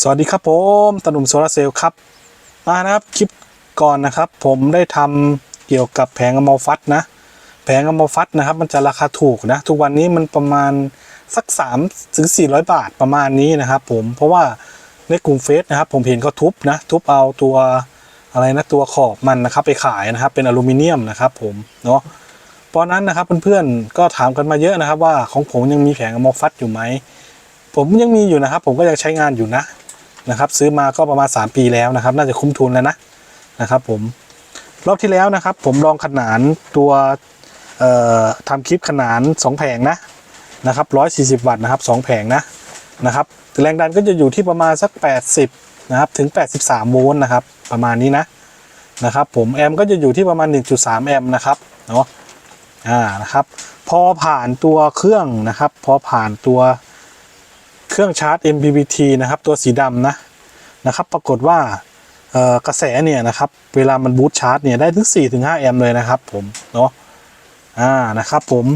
สวัสดีครับผมตาหนุ่มโซลาร์เซลล์ครับมานะครับคลิปก่อนนะครับ ผมได้ทำเกี่ยวกับแผงอะมอฟัตนะ แผงอะมอฟัตนะครับ มันจะราคาถูกนะ ทุกวันนี้มันประมาณสัก3ถึง400 บาทประมาณนี้นะครับผมเพราะว่าในกลุ่มเฟซนะครับ ผมเห็นเขาทุบนะ ทุบเอาตัวอะไรนะตัวขอบมันนะครับ ไปขายนะครับ เป็นอลูมิเนียมนะครับ ผมเนาะเพราะนั้นนะครับเพื่อนๆก็ถามกันมาเยอะนะครับ ว่าของผมยังมีแผงอะมอฟัตอยู่ไหมผมยังมีอยู่นะครับ ผมก็ยังใช้งานอยู่นะ นะครับ ซื้อมาก็ประมาณ 3 ปีแล้วนะครับ น่าจะคุ้มทุนแล้วนะนะครับ ผมรอบที่แล้วนะครับ ผมลองขนานตัวเอ่อทำคลิปขนาน 2 แผงนะนะครับ140 วัตต์นะครับ 2 แผงนะนะครับแรงดันก็จะอยู่ที่ประมาณสัก 80นะครับถึง 83 โวลต์นะครับ ประมาณนี้นะนะครับ ผมแอมป์ก็จะอยู่ที่ประมาณ 1.3 แอมป์นะครับเนาะอ่านะครับ พอผ่านตัวเครื่องนะครับ พอผ่านตัว เครื่องชาร์จ MPPT นะครับ ตัวสีดำนะนะครับ ปรากฏว่ากระแสเนี่ยนะครับ เวลามันบูตชาร์จเนี่ยได้ถึง 4-5 แอมป์เลยนะครับผมเนาะอ่านะครับผม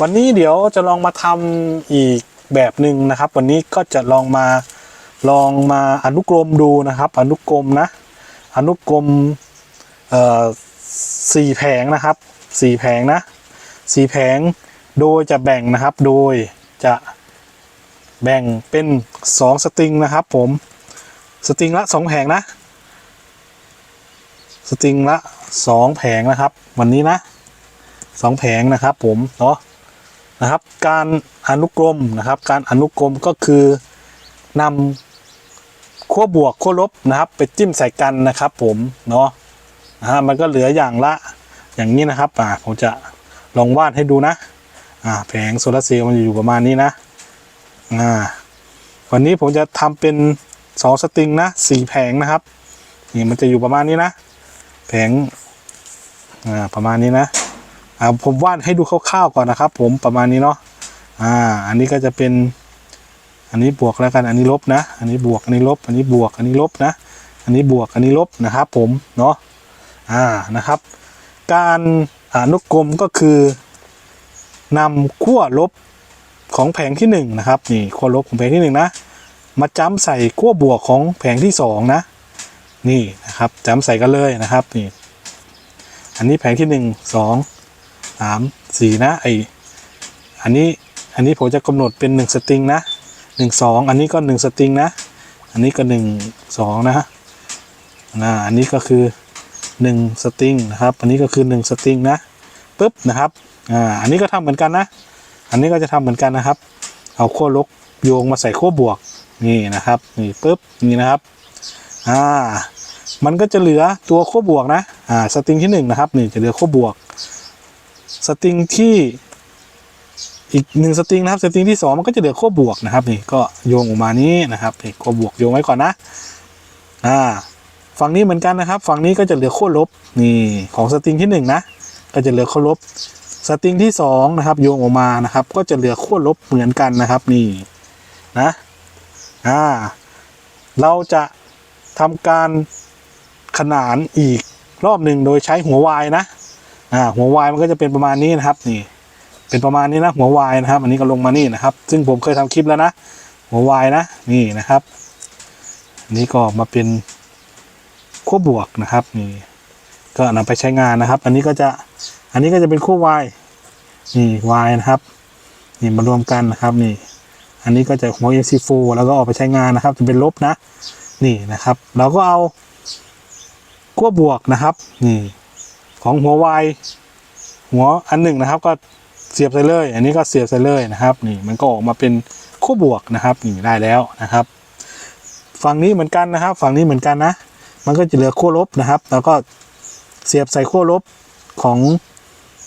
วันนี้เดี๋ยวจะลองมาทำอีกแบบหนึ่งนะครับ วันนี้ก็จะลองมาลองมาอนุกรมดูนะครับ อนุกรมนะ อนุกรมเอ่อสี่แผงนะครับสี่แผงนะสี่แผงโดยจะแบ่งนะครับ โดยจะ แบ่งเป็น 2 สตริงนะครับผม สตริงละ 2 แผงนะ สตริงละ 2 แผงนะครับ วันนี้นะ 2 แผงนะครับผมเนาะนะครับ การอนุกรมนะครับ การอนุกรมก็คือนำขั้วบวกขั้วลบนะครับ ไปจิ้มใส่กันนะครับผมเนาะนะฮะมันก็เหลืออย่างละอย่างนี้นะครับอ่าผมจะลองวาดให้ดูนะอ่าแผงโซลาร์เซลล์มันจะอยู่ประมาณนี้นะ อ่าวันนี้ผมจะทำเป็นสองสตริงนะสี่แผงนะครับ นี่มันจะอยู่ประมาณนี้นะ แผงอ่าประมาณนี้นะอ่าผมวาดให้ดูคร่าวๆก่อนนะครับ ผมประมาณนี้เนาะอ่า อันนี้ก็จะเป็น อันนี้บวกแล้วกันอันนี้ลบนะ อันนี้บวกอันนี้ลบ อันนี้บวกอันนี้ลบนะ อันนี้บวกอันนี้ลบนะครับ ผมเนาะอ่านะครับ การอนุกรมก็คือนำขั้วลบ ของแผงที่หนึ่งนะครับนี่ขั้วลบของแผงที่หนึ่งนะ มาจ้ำใส่ขั้วบวกของแผงที่สองนะ นี่นะครับจ้ำใส่กันเลยนะครับนี่อันนี้แผงที่หนึ่งสองสามสี่นะไออันนี้อันนี้ผมจะกำหนดเป็นหนึ่งสตริงนะหนึ่งสองอันนี้ก็หนึ่งสตริงนะ อันนี้ก็หนึ่งสองนะฮะนะอันนี้ก็คือหนึ่งสตริงนะครับ อันนี้ก็คือหนึ่งสตริงนะปุ๊บนะครับอ่าอันนี้ก็ทำเหมือนกันนะ อันนี้ก็จะทำเหมือนกันนะครับ เอาขั้วลบโยงมาใส่ขั้วบวกนี่นะครับนี่ปุ๊บนี่นะครับอ่ามันก็จะเหลือตัวขั้วบวกนะอ่าสตริงที่หนึ่งนะครับนี่จะเหลือขั้วบวก สตริงที่อีกหนึ่งสตริงนะครับสตริงที่สองมันก็จะเหลือขั้วบวกนะครับนี่ก็โยงออกมานี้นะครับนี่ขั้วบวกโยงไว้ก่อนนะอ่าฝั่งนี้เหมือนกันนะครับ ฝั่งนี้ก็จะเหลือขั้วลบนี่ของสตริงที่หนึ่งนะก็จะเหลือขั้วลบ สตริงที่สองนะครับโยงออกมานะครับ ก็จะเหลือขั้วลบเหมือนกันนะครับนี่นะอ่าเราจะทำการขนานอีกรอบหนึ่งโดยใช้หัววายนะอ่าหัววายมันก็จะเป็นประมาณนี้นะครับนี่เป็นประมาณนี้นะหัววายนะครับ อันนี้ก็ลงมานี่นะครับ ซึ่งผมเคยทำคลิปแล้วนะ หัววายนะนี่นะครับอันนี้ก็มาเป็นขั้วบวกนะครับนี่ก็นำไปใช้งานนะครับ อันนี้ก็จะ อันนี้ก็จะเป็นคู่ y นี่ y นะครับ นี่มารวมกันนะครับนี่ อันนี้ก็จะหัว MC4 แล้วก็ออกไปใช้งานนะครับ จะเป็นลบนะ นี่นะครับ เราก็เอาขั้วบวกนะครับ นี่ ของหัว y หัวอันหนึ่งนะครับ ก็เสียบใส่เลย อันนี้ก็เสียบใส่เลยนะครับ นี่มันก็ออกมาเป็นขั้วบวกนะครับ นี่ได้แล้วนะครับ ฝั่งนี้เหมือนกันนะครับ ฝั่งนี้เหมือนกันนะ มันก็จะเหลือขั้วลบนะครับ แล้วก็เสียบใส่ขั้วลบของ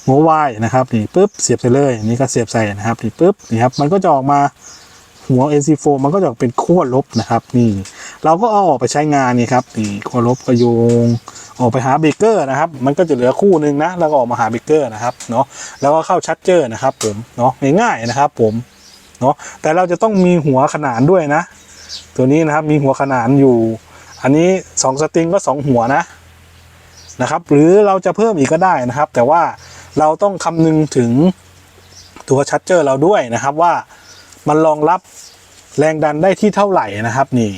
หัววายนะครับนี่ปุ๊บเสียบไปเลยอันนี้ก็เสียบใส่นะครับนี่ปุ๊บนี่ครับมันก็จะออกมาหัว NC4 มันก็จะเป็นขั้วลบนะครับ นี่ เราก็เอาออกไปใช้งานนี่ครับนี่ขั้วลบก็โยง ออกไปหาเบเกอร์นะครับ มันก็จะเหลือคู่หนึ่งนะแล้วก็ออกมาหาเบเกอร์นะครับเนาะแล้วก็เข้าชัดเจอร์นะครับ ผมเนาะง่ายๆนะครับ ผมเนาะแต่เราจะต้องมีหัวขนานด้วยนะ ตัวนี้นะครับมีหัวขนานอยู่ อันนี้สองสตริงก็สองหัวนะนะครับ หรือเราจะเพิ่มอีกก็ได้นะครับ แต่ว่า เราต้องคำนึงถึงตัวชัดเจอร์เราด้วยนะครับว่ามันรองรับแรงดันได้ที่เท่าไหร่นะครับนี่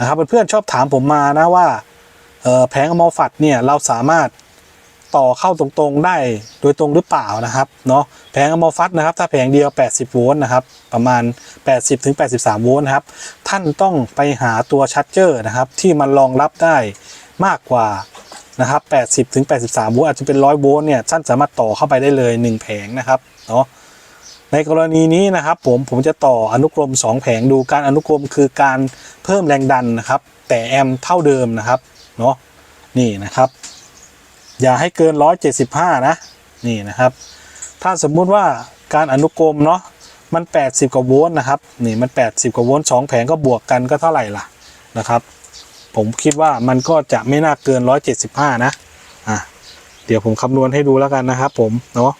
นะครับเพื่อนๆชอบถามผมมานะว่าแผงอมอฟัดเนี่ยเราสามารถต่อเข้าตรงๆได้โดยตรงหรือเปล่านะครับเนาะแผงอมอฟัดนะครับ ถ้าแผงเดียว 80 โวลต์นะครับ ประมาณ 80ถึง83 โวลต์นะครับท่านต้องไปหาตัวชาร์จเจอร์นะครับ ที่มันรองรับได้มากกว่า นะครับ80ถึง83โวลต์อาจจะเป็น 100โวลต์เนี่ยท่านสามารถต่อเข้าไปได้เลย 1 แผงนะครับเนาะในกรณีนี้นะครับผมผมจะต่ออนุกรม 2 แผงดูการอนุกรมคือการเพิ่มแรงดันนะครับ แต่แอมป์เท่าเดิมนะครับเนาะนี่นะครับ อย่าให้เกิน 175 นะนี่นะครับ ถ้าสมมุติว่าการอนุกรมเนาะมัน 80 กว่าโวลต์นะครับนี่มัน 80 กว่าโวลต์2แผงก็บวกกันก็เท่าไหร่ล่ะนะครับ ผมคิดว่ามันก็จะไม่น่าเกิน 175 นะ อะ เดี๋ยวผมคำนวณให้ดูแล้วกันนะครับผม เนาะ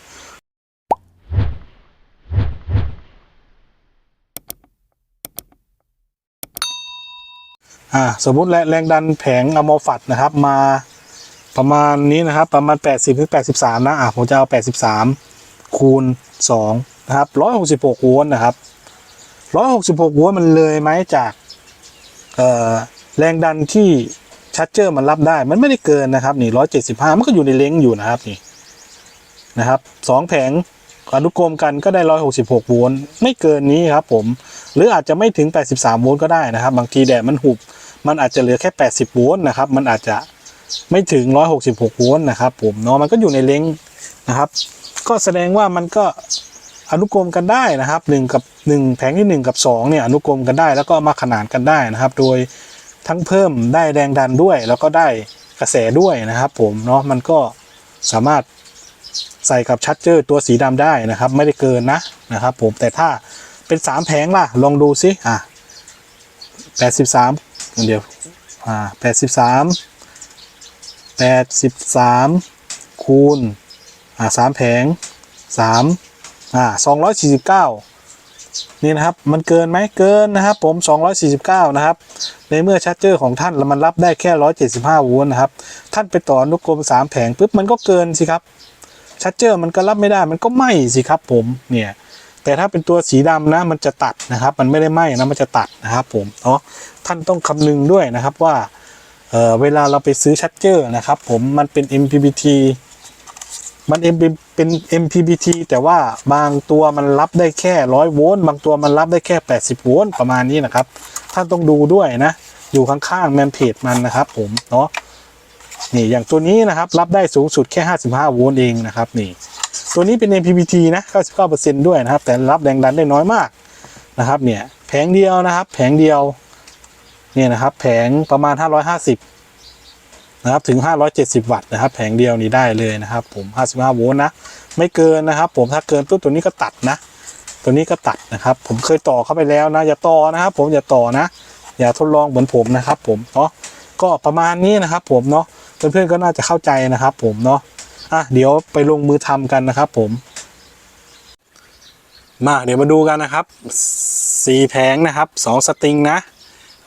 อ่าสมมติแรงดันแผงอะโมฟัดนะครับ มาประมาณนี้นะครับ ประมาณ 80ถึง83 นะ อะ ผมจะเอา 83 คูณ 2 นะครับ 166 โวลต์นะครับ 166 โวลต์มันเลยไหมจาก เอ่อ แรงดันที่ชัดเจอร์มันรับได้ มันไม่ได้เกินนะครับนี่175มันก็อยู่ในเล้งอยู่นะครับนี่นะครับสองแผงอนุกรมกันก็ได้166โวลต์ไม่เกินนี้ครับผม หรืออาจจะไม่ถึง83โวลต์ก็ได้นะครับ บางทีแดดมันหุบ มันอาจจะเหลือแค่80โวลต์นะครับ มันอาจจะไม่ถึง166โวลต์นะครับผมเนาะมันก็อยู่ในเลงนะครับ ก็แสดงว่ามันก็อนุกรมกันได้นะครับ1กับ 1 แผงที่ 1 กับ2เนี่ยอนุกรมกันได้แล้วก็มาขนานกันได้นะครับ โดย ทั้งเพิ่มได้แรงดันด้วย แล้วก็ได้กระแสด้วยนะครับ ผมเนาะมันก็สามารถใส่กับชัดเจอร์ตัวสีดำได้นะครับ ไม่ได้เกินนะนะครับ ผมแต่ถ้าเป็น 3 แผงล่ะ ลองดูสิอะ83เดี๋ยวอ่า83 83คูณอ่าสามแผง3อ่า249 นี่นะครับมันเกินไหมเกินนะครับ ผม 249 นะครับ ในเมื่อชาร์จเจอร์ของท่านล้วมันรับได้แค่ 175 โวลต์นะครับ ท่านไปต่ออนุกรม 3 แผงปุ๊บมันก็เกินสิครับชาร์จเจอร์มันก็รับไม่ได้มันก็ไหม้สิครับ ผมเนี่ยแต่ถ้าเป็นตัวสีดำนะมันจะตัดนะครับ มันไม่ได้ไหม้นะมันจะตัดนะครับผมเนาะท่านต้องคำนึงด้วยนะครับว่าเเวลาเราไปซื้อชัดเจอร์นะครับ ผมมันเป็น MPPT มัน MP เป็น MPPT แต่ว่าบางตัวมันรับได้แค่ร้อยโวลต์บางตัวมันรับได้แค่ 80 โวลต์ประมาณนี้นะครับ ท่านต้องดูด้วยนะ อยู่ข้างๆแมนเพจมันนะครับ ผมเนาะนี่อย่างตัวนี้นะครับ รับได้สูงสุดแค่ 55 โวลต์เองนะครับนี่ ตัวนี้เป็น MPPT นะ 99%ด้วยนะครับ แต่รับแรงดันได้น้อยมากนะครับ เนี่ยแผงเดียวนะครับ แผงเดียวเนี่ยนะครับ แผงประมาณ 550 นะครับถึง 570 วัตต์นะครับแผงเดียวนี้ได้เลยนะครับ ผม 55 โวลต์นะ ไม่เกินนะครับ ผมถ้าเกินปุ๊บตัวนี้ก็ตัดนะ ตัวนี้ก็ตัดนะครับ ผมเคยต่อเข้าไปแล้วนะ อย่าต่อนะครับ ผมอย่าต่อนะ อย่าทดลองเหมือนผมนะครับ ผมเนาะก็ประมาณนี้นะครับ ผมเนาะเพื่อนๆก็น่าจะเข้าใจนะครับ ผมเนาะอะเดี๋ยวไปลงมือทำกันนะครับ ผม มาเดี๋ยวมาดูกันนะครับสี่แผงนะครับสองสตริงนะ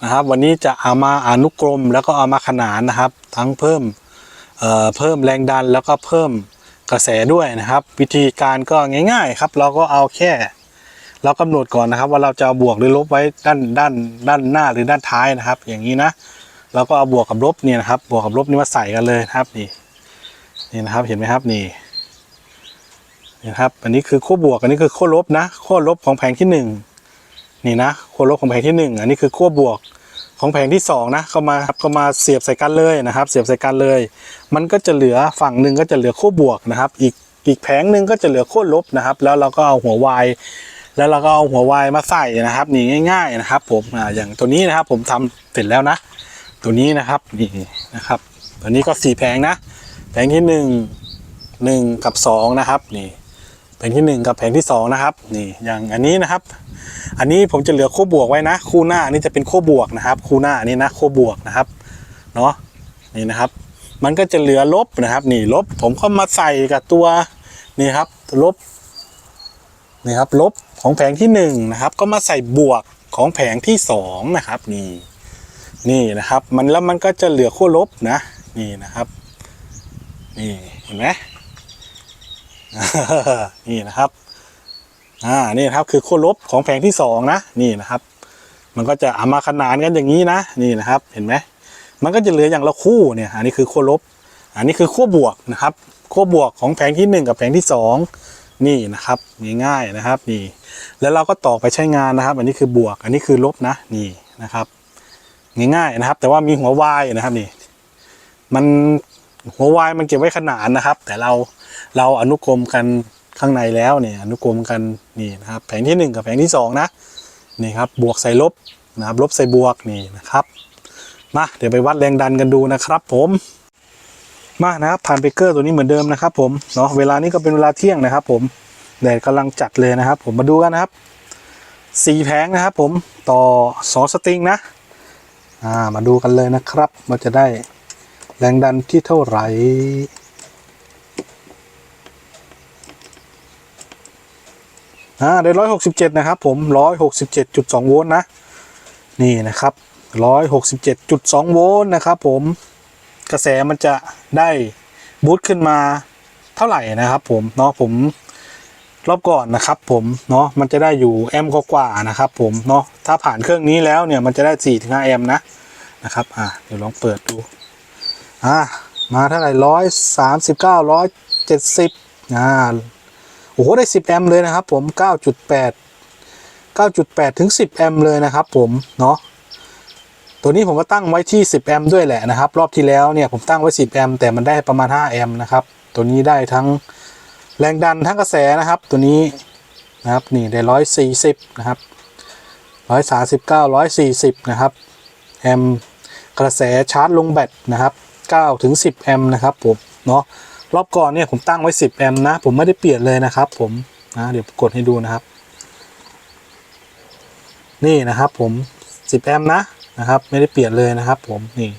นะครับ วันนี้จะเอามาอนุกรมแล้วก็เอามาขนานนะครับ ทั้งเพิ่มเเพิ่มแรงดันแล้วก็เพิ่มกระแสด้วยนะครับ วิธีการก็ง่าย ๆ ครับ เราก็เอาแค่ เรากำหนดก่อนนะครับ ว่าเราจะเอาบวกหรือลบไว้ด้านด้านด้านหน้าหรือด้านท้ายนะครับ อย่างนี้นะเราก็เอาบวกกับลบเนี่ยนะครับ บวกกับลบนี่มาใส่กันเลยนะครับนี่นี่นะครับเห็นไหมครับนี่นี่นะครับอันนี้คือขั้วบวกอันนี้คือขั้วลบนะขั้วลบของแผงที่หนึ่งนี่นะขั้วลบของแผงที่หนึ่งอันนี้คือขั้วบวก ของแผงที่สองนะเข้ามาครับเข้ามาเสียบใส่กันเลยนะครับ เสียบใส่กันเลย มันก็จะเหลือฝั่งหนึ่งก็จะเหลือขั้วบวกนะครับ อีกอีกแผงหนึ่งก็จะเหลือขั้วลบนะครับ แล้วเราก็เอาหัววายแล้วเราก็เอาหัววายมาใส่นะครับนี่ง่าย ๆนะครับ ผมอ่าอย่างตัวนี้นะครับ ผมทำเสร็จแล้วนะ ตัวนี้นะครับนี่นะครับ ตัวนี้ก็สี่แผงนะแผงที่หนึ่งหนึ่งกับสองนะครับนี่แผงที่หนึ่งกับแผงที่สองนะครับนี่อย่างอันนี้นะครับ อันนี้ผมจะเหลือคู่บวกไว้นะ คู่หน้านี่จะเป็นคู่บวกนะครับ คู่หน้านี่นะคู่บวกนะครับเนาะนี่นะครับ มันก็จะเหลือลบนะครับ นี่ลบผมก็มาใส่กับตัวนี่ครับลบนี่ครับลบของแผงที่หนึ่งนะครับ ก็มาใส่บวกของแผงที่สองนะครับนี่นี่นะครับ มันแล้วมันก็จะเหลือขั้วลบนะ นี่นะครับนี่เห็นไหมนี่นะครับ อ่านี่ครับคือขั้วลบของแผงที่สองนะนี่นะครับ มันก็จะเอามาขนานกันอย่างนี้นะนี่นะครับ เห็นไหมมันก็จะเหลืออย่างละคู่เนี่ยอันนี้คือขั้วลบ อันนี้คือขั้วบวกนะครับขั้วบวกของแผงที่หนึ่งกับแผงที่สองนี่นะครับง่ายๆนะครับนี่ แล้วเราก็ต่อไปใช้งานนะครับ อันนี้คือบวก อันนี้คือลบนะนี่นะครับ ง่ายๆนะครับ แต่ว่ามีหัววายนะครับนี่ มันหัววายมันเก็บไว้ขนานนะครับ แต่เราเราอนุกรมกัน ข้างในแล้วเนี่ยอนุกรมกันนี่นะครับแผงที่หนึ่งกับแผงที่สองนะนี่ครับบวกใส่ลบนะครับลบใส่บวกนี่นะครับมาเดี๋ยวไปวัดแรงดันกันดูนะครับ ผมมานะครับผ่านเบเกอร์ตัวนี้เหมือนเดิมนะครับ ผมเนาะเวลานี้ก็เป็นเวลาเที่ยงนะครับ ผมแดดกำลังจัดเลยนะครับ ผมมาดูกันนะครับสี่แผงนะครับ ผมต่อสอสตริงนะอ่ามาดูกันเลยนะครับว่าจะได้แรงดันที่เท่าไหร่ อ่าได้ร้อยหกสิบเจ็ดนะครับผมร้อยหกสิบเจ็ดจุดสองโวลต์นะ นี่นะครับร้อยหกสิบเจ็ดจุดสองโวลต์นะครับผมกระแสมันจะได้บูตขึ้นมาเท่าไหร่นะครับผมเนาะผมรอบก่อนนะครับผมเนาะมันจะได้อยู่แอมป์กว่านะครับผมเนาะถ้าผ่านเครื่องนี้แล้วเนี่ยมันจะได้4ถึง5แอมป์นะนะครับอะเดี๋ยวลองเปิดดูอ่ามาเท่าไหร่ร้อยสามสิบเก้าร้อยเจ็ดสิบอ่า โอ้โหได้สิบแอมป์เลยนะครับ ผมเก้าจุดแปด9.8 ถึง 10 แอมป์เลยนะครับ ผมเนาะตัวนี้ผมก็ตั้งไว้ที่ 10 แอมป์ด้วยแหละนะครับ รอบที่แล้วเนี่ยผมตั้งไว้ 10 แอมป์แต่มันได้ประมาณ 5 แอมป์นะครับ ตัวนี้ได้ทั้งแรงดันทั้งกระแสนะครับ ตัวนี้นะครับนี่ได้ 140 นะครับ 139 140 นะครับแอมป์กระแสชาร์จลงแบตนะครับ9ถึง10 แอมป์นะครับผมเนาะ รอบก่อนเนี่ยผมตั้งไว้ 10 แอมป์นะ ผมไม่ได้เปลี่ยนเลยนะครับผมนะเดี๋ยวกดให้ดูนะครับ นี่นะครับผม 10 แอมป์นะนะครับ ไม่ได้เปลี่ยนเลยนะครับ ผมนี่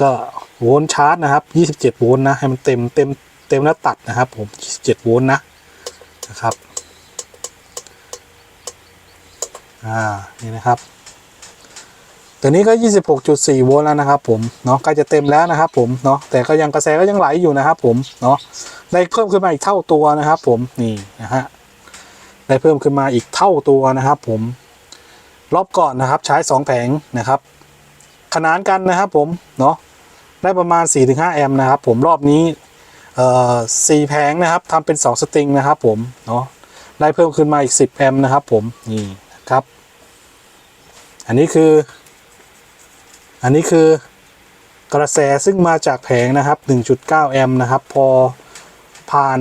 ก็โวลต์ชาร์จนะครับ27โวลต์นะให้มันเต็มเต็มเต็มแล้วตัดนะครับ ผม27โวลต์นะนะครับ อ่านี่นะครับ ตัวนี้ก็ 26.4 โวลต์แล้วนะครับผมเนาะใกล้จะเต็มแล้วนะครับผมเนาะแต่ก็ยังกระแสก็ยังไหลอยู่นะครับผมเนาะได้เพิ่มขึ้นมาอีกเท่าตัวนะครับผมนี่นะฮะได้เพิ่มขึ้นมาอีกเท่าตัวนะครับผมรอบก่อนนะครับใช้ 2 แผงนะครับ ขนานกันนะครับผมเนาะได้ประมาณ 4-5 แอมป์นะครับผมรอบนี้เอ่อสี่แผงนะครับทำเป็น 2 สตริงนะครับผมเนาะได้เพิ่มขึ้นมาอีก 10 แอมป์นะครับผมนี่นะครับอันนี้คือ อันนี้คือกระแสซึ่งมาจากแผงนะครับ 1.9 แอมป์นะครับ พอผ่าน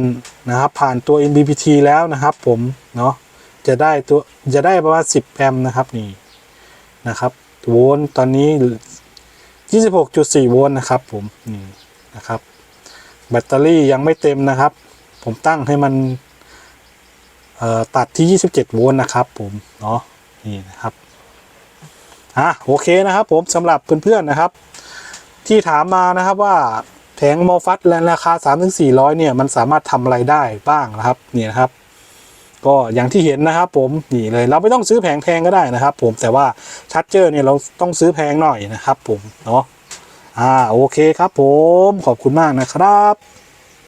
นะครับผ่านตัว NBPT แล้วนะครับ ผมเนาะจะได้ตัวจะได้ประมาณ 10 แอมป์นะครับนี่นะครับโวลต์ตอนนี้ 26.4 โวลต์นะครับผมนี่นะครับ แบตเตอรี่ยังไม่เต็มนะครับ ผมตั้งให้มันตัดที่ 27 โวลต์นะครับ ผมเนาะนี่นะครับ อะโอเคนะครับผมสำหรับเพื่อนๆนะครับ ที่ถามมานะครับว่าแผงมอฟัตและราคา 3 4 0 0 เนี่ย มันสามารถทำอะไรได้บ้างนะครับนี่นะครับ ก็อย่างที่เห็นนะครับ ผมนี่เลยเราไม่ต้องซื้อแผงแพงก็ได้นะครับ ผมแต่ว่าชัดเจอร์เนี่ยเราต้องซื้อแพงหน่อยนะครับ ผมเนาะอ่าโอเคครับ ผมขอบคุณมากนะครับ